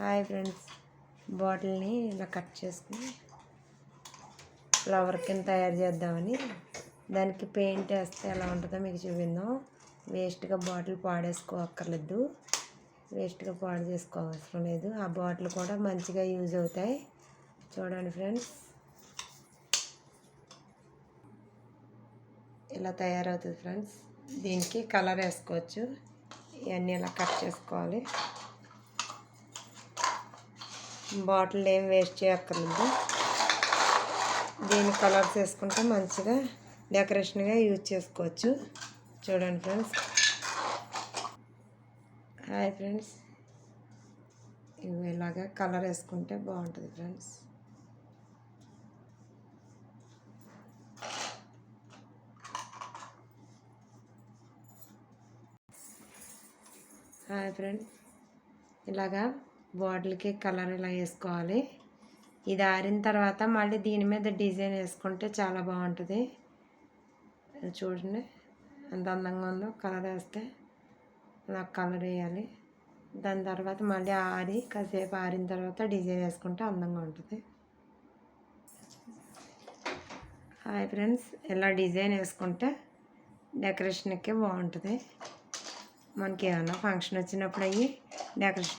Hi friends. బాటిల్ని ఇలా cut చేసుకుని ఫ్లవర్ కింద తయారు చేద్దామని. దానికి పెయింట్ వేస్తే ఎలా ఉంటుందో మీకు చూపిందాం వేస్ట్గా బాటిల్ పాడేసుకోక్కర్లేదు. వేస్ట్గా పాడు చేసుకోవసరం లేదు. ఆ బాటిల్ కూడా మంచిగా యూజ్ అవుతాయి. చూడండి ఫ్రెండ్స్. ఇలా తయారవుతుంది ఫ్రెండ్స్. దీనికి కలర్ వేసుకోవచ్చు. ఇవన్నీ ఇలా కట్ చేసుకోవాలి. బాటిల్ ఏం వేస్ట్ చేయక్కర్లేదు. దీని కలర్స్ వేసుకుంటే మంచిగా డెకరేషన్గా యూజ్ చేసుకోవచ్చు. చూడండి ఫ్రెండ్స్. Hi friends. ఇవి ఇలాగా కలర్ వేసుకుంటే బాగుంటుంది ఫ్రెండ్స్. హాయ్ ఫ్రెండ్స్ ఇలాగా బాటిల్కి కలర్ ఇలా వేసుకోవాలి. ఇది ఆరిన తర్వాత మళ్ళీ దీని మీద డిజైన్ వేసుకుంటే చాలా బాగుంటుంది. చూడండి ఎంత అందంగా ఉందో కలర్ వేస్తే అలా కలర్ వేయాలి. దాని తర్వాత మళ్ళీ ఆరి కాసేపు ఆరిన తర్వాత డిజైన్ వేసుకుంటే అందంగా ఉంటుంది. హాయ్ ఫ్రెండ్స్ ఇలా డిజైన్ వేసుకుంటే డెకరేషన్కి బాగుంటుంది. మనకి ఏమైనా ఫంక్షన్ వచ్చినప్పుడు అవి డెకరేషన్